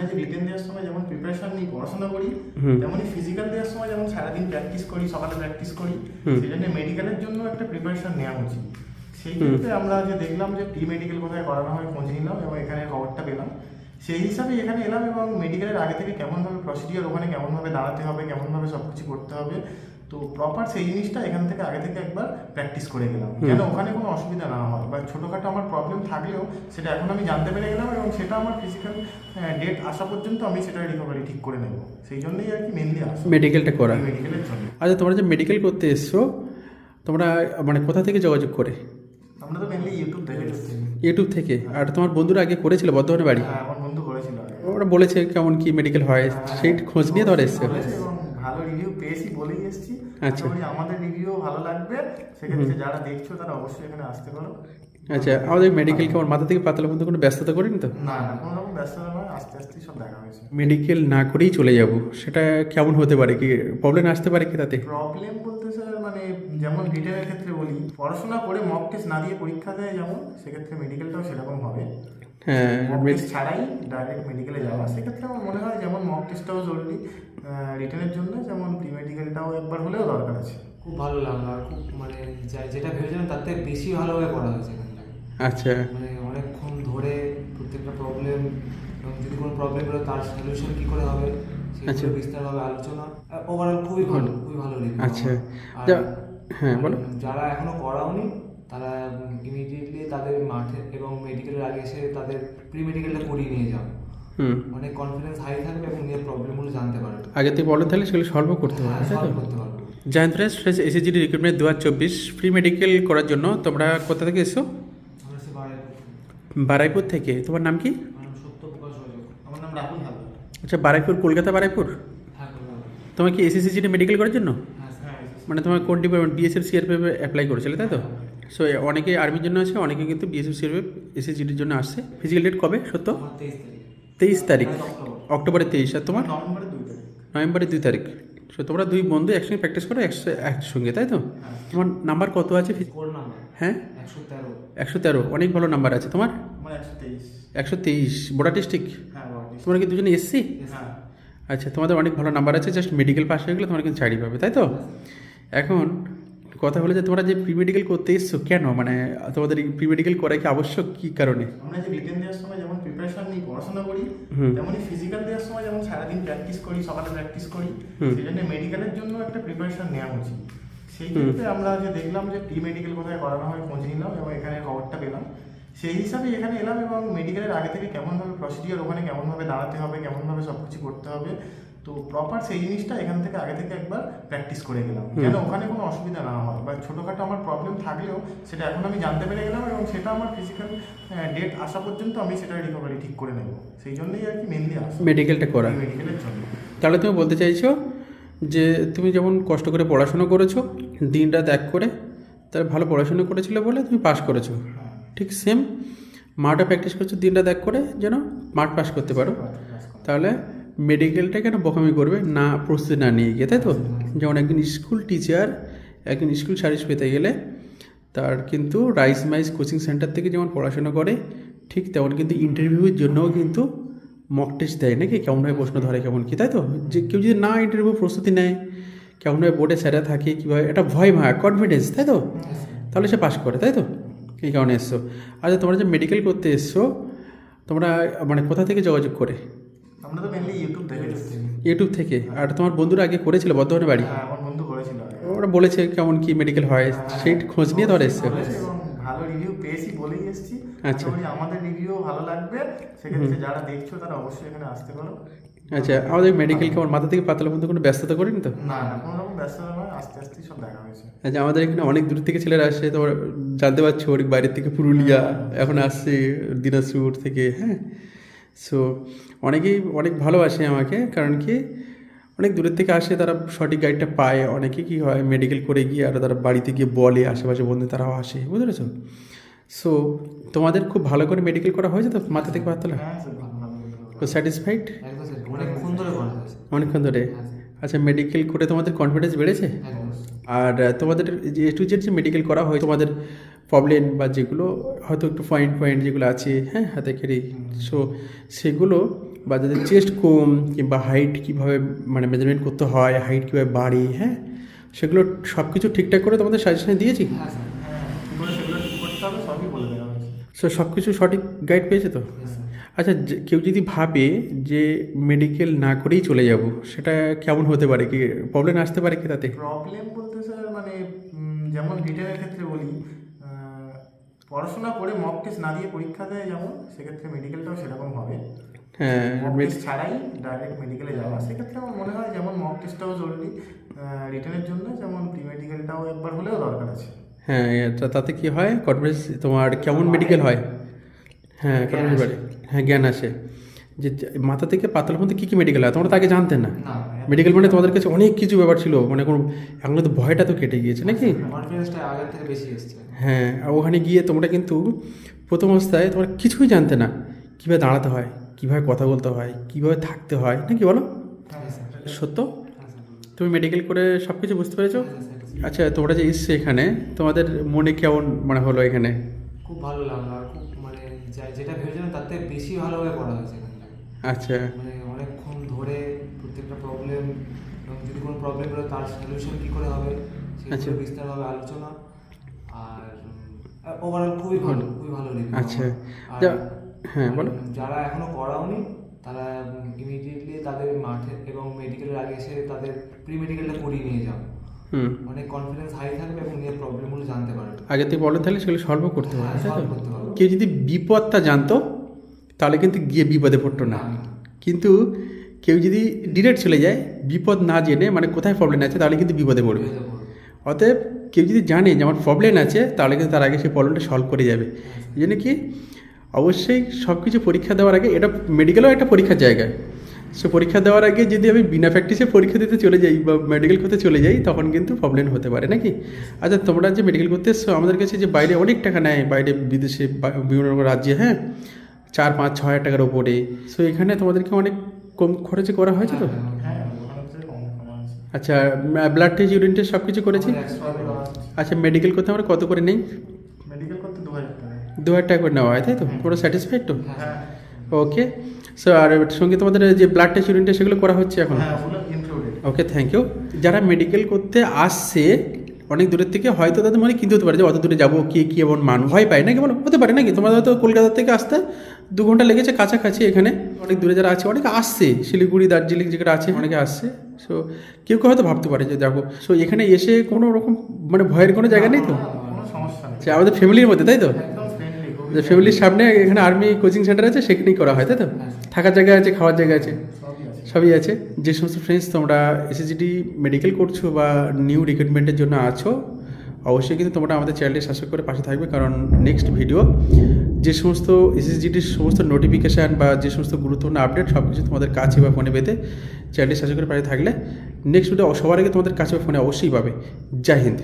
আমরা যে রিটেন দেওয়ার সময় যেমন প্রিপারেশন নিয়ে পড়াশোনা করি ফিজিক্যাল দেওয়ার সময় যেমন সারাদিন প্র্যাকটিস করি সকালে প্র্যাকটিস করি। সেই জন্য মেডিকেলের জন্য একটা প্রিপারেশন নেওয়া উচিত। সেই ক্ষেত্রে আমরা যে দেখলাম যে প্রি মেডিকেল কোথায় করানো হয় খোঁজ নিলাম এবং এখানে খবরটা পেলাম। সেই হিসাবে এখানে এলাম এবং মেডিকেলের আগে থেকে কেমনভাবে প্রসিডিওর ওখানে কেমনভাবে দাঁড়াতে হবে কেমনভাবে সব কিছু করতে হবে তো প্রপার সেই জিনিসটা এখান থেকে আগে থেকে একবার প্র্যাকটিস করে গেলাম। যেন ওখানে কোনো অসুবিধা না হয় বা ছোটোখাটো আমার প্রবলেম থাকলেও সেটা এখন আমি জানতে পেরে গেলাম এবং সেটা আমার ফিজিক্যাল ডেট আসা পর্যন্ত আমি সেটা রিকভারি ঠিক করে নেব। সেই জন্যই আর কি মেনলি আসা। মেডিকেলটা করা। মেডিকেলের জন্য। আচ্ছা তোমরা যে মেডিকেল করতে এসছো তোমরা মানে কোথা থেকে যোগাযোগ করে? আমরা তো মেনলি ইউটিউব থেকে ইউটিউব থেকে। আর তোমার বন্ধুরা আগে করেছিল বর্ধমানে বাড়ি? হ্যাঁ আমার বন্ধু করেছিল ওরা বলেছে কেমন কি মেডিকেল হয় সেই খোঁজ নিয়ে ধরে এসছে। ভালো রিভিউ পেয়েছি বলেই এসেছি। আচ্ছা। আমাদের রিভিউ ভালো লাগবে। সেক্ষেত্রে যারা দেখছ তারা অবশ্যই এখানে আসতে পারো। আচ্ছা আমাদের মেডিকেল কেমন মাথা থেকে পাতলা পর্যন্ত কোনো ব্যস্ততা করিনি তো? না না কোনো রকম ব্যস্ততা নয় আস্তে আস্তে সব দেখা হয়েছে। মেডিকেল না করেই চলে যাব সেটা কেমন হতে পারে কি? প্রবলেম আসতে পারে কি তাতে? প্রবলেম বলতে স্যার মানে যেমন রিটেনের ক্ষেত্রে বলি পড়াশোনা করে মক টেস্ট না দিয়ে পরীক্ষা দেয় যেমন সেক্ষেত্রে মেডিকেলটাও সেরকম হবে। হ্যাঁ ছাড়াই ডাইরেক্ট মেডিকেলে যাওয়া সেক্ষেত্রে আমার মনে হয় যেমন মক টেস্টটাও জরুরি রিটেনের জন্য যেমন প্রি মেডিকেলটাও একবার হলেও দরকার আছে খুব ভালো লাগল আর খুব মানে যেটা ভেবেছিলাম তার থেকে বেশি ভালোভাবে করা হয়েছে এখানটায় আচ্ছা মানে অনেকক্ষণ ধরে প্রত্যেকটা প্রবলেম এবং যদি কোনো প্রবলেম হলো তার সলিউশন কী করে হবে আচ্ছা। সেগুলো বিস্তারভাবে আলোচনা ওভারঅল খুবই ভালো খুবই ভালো লেগেছে আচ্ছা। হ্যাঁ, বলো। যারা এখনও করাওনি তারা ইমিডিয়েটলি তাদের মাঠে এবং মেডিকেলের আগে এসে তাদের প্রি মেডিকেলটা করিয়ে নিয়ে যাও হুম। অনেক কনফিডেন্স হাই থাকবে এবং নিজের প্রবলেমগুলো জানতে পারবে। আগে থেকে প্রবলেম থাকলে সেগুলো সলভও করতে হ্যাঁ পারবে সলভ করতে পারবে। জায়ন্তরা স্ট্রেস এসএসজি রিক্রুটমেন্ট দু হাজার চব্বিশ ফ্রি মেডিকেল করার জন্য তোমরা কোথা থেকে এসো বারাইপুর থেকে। তোমার নাম কি? আমার হয়ে নাম রাহুল আচ্ছা বারাইপুর কলকাতা বারাইপুর? হ্যাঁ। তোমার কি এসএসসি মেডিকেল করার জন্য? হ্যাঁ হ্যাঁ মানে তোমার কোন ডিপার্টমেন্ট বিএসএফ সিআরপিএফ অ্যাপ্লাই করেছিলে তাই তো? সো অনেকে আর্মির জন্য আছে অনেকে কিন্তু বিএসএফ সিআরপিএফ এসএসজির জন্য আসছে। ফিজিক্যাল ডেট কবে? সত্য? তেইশ তারিখ। অক্টোবরের তেইশ। আর তোমার? নভেম্বরের দুই তারিখ। সো তোমরা দুই বন্ধু একসঙ্গে প্র্যাকটিস করো একসঙ্গে একসঙ্গে তাই তো? তোমার নাম্বার কত আছে? হ্যাঁ? একশো তেরো। অনেক ভালো নাম্বার আছে। তোমার? একশো তেইশ। একশো ডিস্ট্রিক্ট হ্যাঁ বড় তোমরা কি দুজনে এসসি হ্যাঁ আচ্ছা তোমাদের অনেক ভালো নাম্বার আছে। জাস্ট মেডিকেল পাস হয়ে গেলে তোমরা কিন্তু চাকরি পাবে তাই তো? এখন কথা হলো যে তোমরা যে প্রি মেডিকেল করতে এসছো কেন? মানে তোমাদের প্রি মেডিকেল করা কি আবশ্যক কী কারণে? আমরা যে রিটেন দেওয়ার সময় যেমন প্রিপারেশন নিয়ে পড়াশোনা করি তেমনই ফিজিক্যাল দেওয়ার সময় যেমন সারাদিন প্র্যাকটিস করি সকালে প্র্যাকটিস করি সেই জন্য মেডিকেলের জন্য একটা প্রিপারেশন নেওয়া উচিত। সেই ক্ষেত্রে আমরা যে দেখলাম যে প্রি মেডিকেল কোথায় করানো হয় খোঁজ নিলাম এবং এখানে খবরটা পেলাম। সেই হিসাবে এখানে এলাম এবং মেডিকেলের আগে থেকে কেমনভাবে প্রসিডিওর ওখানে কেমনভাবে দাঁড়াতে হবে কেমনভাবে সব কিছু করতে হবে তো প্রপার সেই জিনিসটা এখান থেকে আগে থেকে একবার প্র্যাকটিস করে গেলাম। যেন ওখানে কোনো অসুবিধা না হয় বা ছোটোখাটো আমার প্রবলেম থাকলেও সেটা এখন আমি জানতে পেরে গেলাম এবং সেটা আমার ফিজিক্যাল ডেট আসা পর্যন্ত আমি সেটা রিকভারি ঠিক করে নেব। সেই জন্যই আর কি মেনলি আসা। মেডিকেলটা করা। মেডিকেলের জন্য। তাহলে তুমি বলতে চাইছো যে তুমি যেমন কষ্ট করে পড়াশুনো করেছ দিন রাত এক করে তার ভালো পড়াশুনো করেছিলে বলে তুমি পাস করেছ। হ্যাঁ। ঠিক সেম মাঠে প্র্যাকটিস করছ দিন রাত এক করে যেন মাঠ পাস করতে পারো। তাহলে মেডিকেলটা কেন বকামি করবে? না, প্রস্তুতি না নিয়ে গিয়ে, তাই তো? যেমন একজন স্কুল টিচার একজন স্কুল সার্ভিস পেতে গেলে তার কিন্তু রাইস মাইস কোচিং সেন্টার থেকে যেমন পড়াশোনা করে, ঠিক তেমন কিন্তু ইন্টারভিউয়ের জন্যও কিন্তু মক টেস্ট দেয় নাকি? কেমনভাবে প্রশ্ন ধরে, কেমন কি, তাই তো? যে কেউ যদি না ইন্টারভিউ প্রস্তুতি নেয় কেমনভাবে বোর্ডে স্যারা থাকে, কীভাবে, এটা ভয় ভয় কনফিডেন্স তাই তো? তাহলে সে পাস করে, তাই তো? এই কারণে এসছো? আচ্ছা তোমরা যে মেডিকেল করতে এসছো, তোমরা মানে কোথা থেকে যোগাযোগ করে আমরা তো মেনলি ইউটিউব দেখে এসেছি ইউটিউব থেকে। আর তোমার বন্ধুরা আগে করেছিল বর্ধমানে বাড়ি? হ্যাঁ আমার বন্ধু করেছিল। ওরা বলেছে কেমন কি মেডিকেল হয় সেই খোঁজ নিয়ে ধরে এসছে। ভালো রিভিউ পেয়েছি বলেই এসেছি। আচ্ছা। আচ্ছা আমাদের রিভিউ ভালো লাগবে। সেক্ষেত্রে যারা দেখছ তারা অবশ্যই এখানে আসতে পারো। আচ্ছা আমাদের মেডিকেল কেমন মাথা থেকে পাতলা পর্যন্ত কোনো ব্যস্ততা করিনি তো? না না কোনো রকম ব্যস্ততা নয় আস্তে আস্তে সব দেখা হয়েছে। আচ্ছা আমাদের এখানে অনেক দূর থেকে ছেলেরা আসে তো জানতে পারছ অনেক বাইরের থেকে পুরুলিয়া এখন আসছে দিনাজপুর থেকে হ্যাঁ? সো অনেকেই অনেক ভালোবাসে আমাকে কারণ কি অনেক দূরের থেকে আসে তারা সঠিক গাইডটা পায়। অনেকে কি হয় মেডিকেল করে গিয়ে আর তারা বাড়িতে গিয়ে বলে আশেপাশে বন্ধু তারাও আসে বুঝতে পেরেছ? সো তোমাদের খুব ভালো করে মেডিকেল করা হয়েছে তো মাথা থেকে পাতলা হ্যাঁ তো স্যাটিসফাইড অনেকক্ষণ ধরে অনেকক্ষণ ধরে? আচ্ছা মেডিকেল করে তোমাদের কনফিডেন্স বেড়েছে? আর তোমাদের যে টু জেড যে মেডিকেল করা হয় তোমাদের প্রবলেম বা যেগুলো হয়তো একটু পয়েন্ট পয়েন্ট যেগুলো আছে হ্যাঁ হাতে খেরি সো সেগুলো বা যাদের চেস্ট কম কিংবা হাইট কীভাবে মানে মেজারমেন্ট করতে হয় হাইট কীভাবে বাড়ে হ্যাঁ সেগুলো সব কিছু ঠিকঠাক করে তোমাদের সাজেশন দিয়েছি? সো সব কিছু সঠিক গাইড পেয়েছে তো? আচ্ছা কেউ যদি ভাবে যে মেডিকেল না করেই চলে যাব সেটা কেমন হতে পারে কি? প্রবলেম আসতে পারে কি তাতে? প্রবলেম বলতে স্যার মানে যেমন আহ, পড়াশোনা করে মক টেস্ট না দিয়ে পরীক্ষা দেয় যেমন সেক্ষেত্রে মেডিকেলটাও সেরকম হবে। হ্যাঁ মক টেস্ট ছাড়াই ডাইরেক্ট মেডিকেলে যাওয়া। সেক্ষেত্রে আমার মনে হয় যেমন মক টেস্টটাও জরুরি রিটার্নের জন্য যেমন প্রি মেডিকেলটাও একবার হলেও দরকার আছে। হ্যাঁ তাতে কি হয়? কনফিডেন্স তোমার কেমন মেডিকেল হয়? হ্যাঁ confidence হ্যাঁ জ্ঞান আসে। যে মাথা থেকে পাতাল মধ্যে কী কী মেডিকেল হয়? তোমরা তাকে আগে জানতে না। মেডিকেল মানে তোমাদের কাছে অনেক কিছু ব্যাপার ছিল মানে কোনো এখন তো ভয়টা তো কেটে গিয়েছে নাকি? হ্যাঁ আর ওখানে গিয়ে তোমরা কিন্তু প্রথম অবস্থায় তোমরা কিছুই জানতে না। কীভাবে দাঁড়াতে হয় কীভাবে কথা বলতে হয় কীভাবে থাকতে হয় নাকি বলো? হ্যাঁ সত্য? হ্যাঁ তুমি মেডিকেল করে সব কিছু বুঝতে পেরেছ? হ্যাঁ, আচ্ছা তোমরা যে এসছো এখানে তোমাদের মনে কেমন মানে হলো এখানে? খুব ভালো লাগল আর খুব মানে যেটা ভেবেছিলাম তার থেকে বেশি ভালোভাবে পড়া হয়েছে আচ্ছা। মানে অনেকক্ষণ ধরে প্রত্যেকটা প্রবলেম যদি কোনো প্রবলেম হলে তার সলিউশন কী করে হবে? আচ্ছা। সেগুলো বিস্তারভাবে আলোচনা। আর ওভারঅল খুবই ভালো খুবই ভালো review আচ্ছা। হ্যাঁ, বলো। যারা এখনও করাওনি তারা ইমিডিয়েটলি তাদের মাঠে এবং মেডিকেলের আগে এসে তাদের প্রি মেডিকেলটা করিয়ে নিয়ে যাও। হুম। অনেক কনফিডেন্স হাই থাকবে এবং নিজের প্রবলেমগুলো জানতে পারবে। আগে থেকে প্রবলেম থাকলে সেগুলো সলভ করতে হ্যাঁ, করতে পারবে। কেউ যদি বিপদটা জানতো তাহলে কিন্তু গিয়ে বিপদে পড়তো না। কিন্তু কেউ যদি ডিরেক্ট চলে যায়, বিপদ না জেনে মানে কোথায় প্রবলেম আছে, তাহলে কিন্তু বিপদে পড়বে। অতএব কেউ যদি জানে যে আমার প্রবলেম আছে, তাহলে কিন্তু তার আগে সেই প্রবলেমটা সলভ করে যাবে। এই জন্য কি? অবশ্যই সব কিছু পরীক্ষা দেওয়ার আগে, এটা মেডিকেলও একটা পরীক্ষার জায়গা। সো পরীক্ষা দেওয়ার আগে যদি আমি বিনা প্র্যাকটিসে পরীক্ষা দিতে চলে যাই বা মেডিকেল করতে চলে যাই, তখন কিন্তু প্রবলেম হতে পারে, নাকি? আচ্ছা তোমরা যে মেডিকেল করতে এসছো, আমাদের কাছে যে বাইরে অনেক টাকা নেয়, বাইরে বিদেশে বিভিন্ন রকম রাজ্যে হ্যাঁ? চার পাঁচ ছ হাজার টাকার ওপরে সো এখানে তোমাদেরকে অনেক কম খরচে করা হয়েছে তো? হ্যাঁ, হ্যাঁ আচ্ছা ব্লাড টেস্ট ইউরিন টেস্ট সব কিছু করেছি। আচ্ছা মেডিকেল করতে আমরা কত করে নেই? দু হাজার টাকা। করে নেওয়া হয় তাই তো? পুরো স্যাটিসফাইড তো? হ্যাঁ। ওকে সো আর সঙ্গে তোমাদের যে ব্লাড টেস্ট ইউরিন টেস্ট সেগুলো করা হচ্ছে এখন? হ্যাঁ ওকে থ্যাংক ইউ যারা মেডিকেল করতে আসছে অনেক দূরের থেকে হয়তো তাদের মনে কিনতে হতে পারে যে অত দূরে যাব কে কী এমন মান ভয় পায় নাকি বলো? হতে পারে নাকি? তোমাদের হয়তো কলকাতা থেকে আসতে দু ঘণ্টা লেগেছে কাছাকাছি এখানে। অনেক দূরে যারা আছে অনেকে আসছে। শিলিগুড়ি দার্জিলিং যেগুলো আছে অনেকে আসছে। সো কেউ কেউ হয়তো ভাবতে পারে যে দেখো সো এখানে এসে কোনো রকম মানে ভয়ের কোনো জায়গা নেই তো? কোনো সমস্যা নেই। আচ্ছা আমাদের ফ্যামিলির মধ্যে তাই তো? যে ফ্যামিলির সামনে এখানে আর্মি কোচিং সেন্টার আছে সেখানেই করা হয় তাই তো? থাকার জায়গা আছে খাওয়ার জায়গা আছে সবই আছে। সবই আছে। যে সমস্ত ফ্রেন্ডস তোমরা এসএসজিডি মেডিকেল করছ বা নিউ রিক্রুটমেন্টের জন্য আছো অবশ্যই কিন্তু তোমরা আমাদের চ্যানেলটি সাবস্ক্রাইব করে পাশে থাকবে কারণ নেক্সট ভিডিও যে সমস্ত এসএসজিটির সমস্ত নোটিফিকেশান বা যে সমস্ত গুরুত্বপূর্ণ আপডেট সব কিছু তোমাদের কাছে বা ফোনে পেতে চ্যানেলটি সাবস্ক্রাইব করে পাশে থাকলে নেক্সট ভিডিও সবার আগে তোমাদের কাছে বা ফোনে অবশ্যই পাবে। জয় হিন্দ।